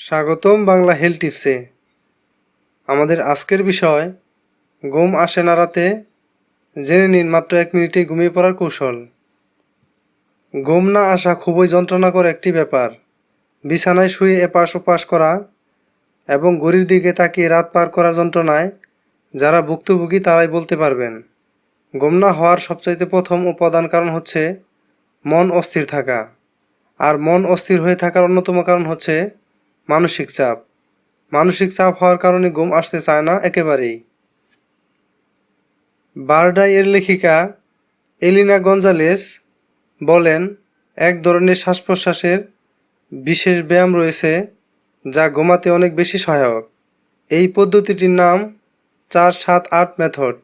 স্বাগতম বাংলা হেলথ টিপসে। আমাদের আজকের বিষয়, ঘুম আসে না রাতে, জেনে নিন মাত্র এক মিনিটে ঘুমিয়ে পড়ার কৌশল। ঘুম না আসা খুবই যন্ত্রণাকর একটি ব্যাপার। বিছানায় শুয়ে এপাশ ওপাশ করা এবং ঘড়ির দিকে তাকিয়ে রাত পার করার যন্ত্রণায় যারা ভুক্তভোগী তারাই বলতে পারবেন। ঘুম না হওয়ার সবচাইতে প্রথম উপাদান কারণ হচ্ছে মন অস্থির থাকা। আর মন অস্থির হয়ে থাকার অন্যতম কারণ হচ্ছে মানসিক চাপ। মানসিক চাপ হওয়ার কারণে ঘুম আসতে চায় না একেবারেই। বারডাই এর লেখিকা এলিনা গঞ্জালেস বলেন, এক ধরনের শ্বাস প্রশ্বাসের বিশেষ ব্যায়াম রয়েছে যা ঘুমাতে অনেক বেশি সহায়ক। এই পদ্ধতিটির নাম চার সাত আট মেথড।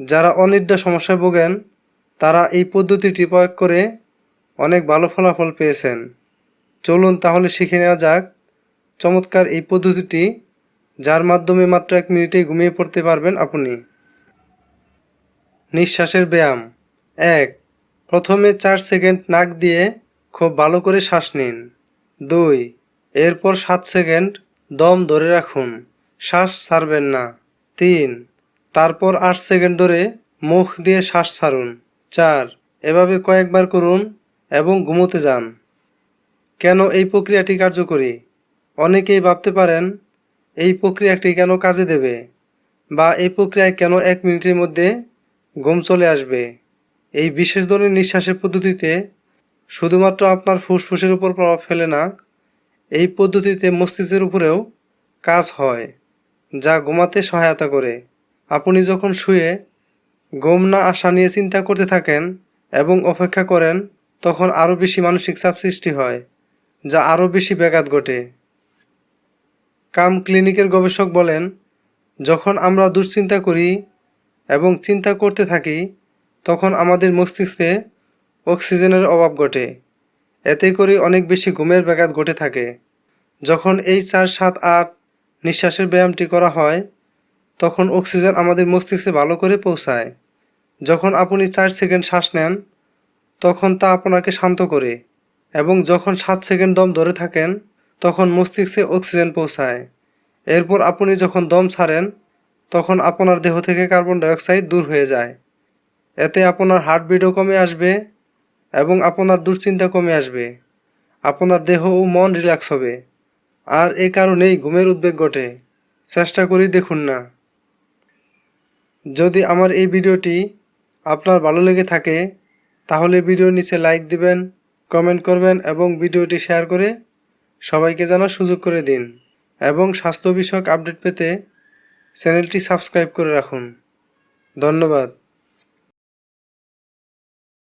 যারা অনিদ্রা সমস্যায় ভোগেন, তারা এই পদ্ধতিটি প্রয়োগ করে অনেক ভালো ফলাফল পেয়েছেন। চলুন তাহলে শিখে নেওয়া যাক চমৎকার এই পদ্ধতিটি, যার মাধ্যমে মাত্র এক মিনিটে ঘুমিয়ে পড়তে পারবেন আপনি। নিঃশ্বাসের ব্যায়াম। এক, প্রথমে চার সেকেন্ড নাক দিয়ে খুব ভালো করে শ্বাস নিন। দুই, এরপর সাত সেকেন্ড দম ধরে রাখুন। শ্বাস ছাড়বেন না। তিন, তারপর আট সেকেন্ড ধরে মুখ দিয়ে শ্বাস ছাড়ুন। চার, এভাবে কয়েকবার করুন এবং ঘুমোতে যান। কেন এই প্রক্রিয়াটি কার্যকরী? অনেকেই ভাবতে পারেন, এই প্রক্রিয়াটি কেন কাজে দেবে? বা এই প্রক্রিয়ায় কেন এক মিনিটের মধ্যে ঘুম চলে আসবে? এই বিশেষ ধরনের নিঃশ্বাসের পদ্ধতিতে শুধুমাত্র আপনার ফুসফুসের উপর প্রভাব ফেলে না, এই পদ্ধতিতে মস্তিষ্কের উপরেও কাজ হয়, যা ঘুমাতে সহায়তা করে। আপনি যখন শুয়ে ঘুম না আসা নিয়ে চিন্তা করতে থাকেন এবং অপেক্ষা করেন, তখন আরও বেশি মানসিক চাপ সৃষ্টি হয়, যা আরও বেশি ব্যাঘাত ঘটে। কাম ক্লিনিকের গবেষক বলেন, যখন আমরা দুশ্চিন্তা করি এবং চিন্তা করতে থাকি, তখন আমাদের মস্তিষ্কে অক্সিজেনের অভাব ঘটে। এতে করে অনেক বেশি ঘুমের ব্যাঘাত ঘটে থাকে। যখন এই চার সাত আট নিঃশ্বাসের ব্যায়ামটি করা হয়, তখন অক্সিজেন আমাদের মস্তিষ্কে ভালো করে পৌঁছায়। যখন আপনি চার সেকেন্ড শ্বাস নেন, তখন তা আপনাকে শান্ত করে এবং যখন সাত সেকেন্ড দম ধরে থাকেন তখন মস্তিষ্কে অক্সিজেন পৌঁছায়। এরপর আপনি যখন দম ছাড়েন, তখন আপনার দেহ থেকে কার্বন ডাইঅক্সাইড দূর হয়ে যায়। এতে আপনার হার্টবিটও কমে আসবে এবং আপনার দুশ্চিন্তা কমে আসবে। আপনার দেহ ও মন রিল্যাক্স হবে। আর এই কারণেই ঘুমের উদ্বেগ ঘটে। চেষ্টা করি দেখুন না। যদি আমার এই ভিডিওটি আপনার ভালো লেগে থাকে, তাহলে ভিডিওর নিচে লাইক দিবেন, কমেন্ট করবেন এবং ভিডিওটি শেয়ার করে সবাইকে জানার সুযোগ করে দিন এবং স্বাস্থ্য বিষয়ক আপডেট পেতে চ্যানেলটি সাবস্ক্রাইব করে রাখুন। ধন্যবাদ।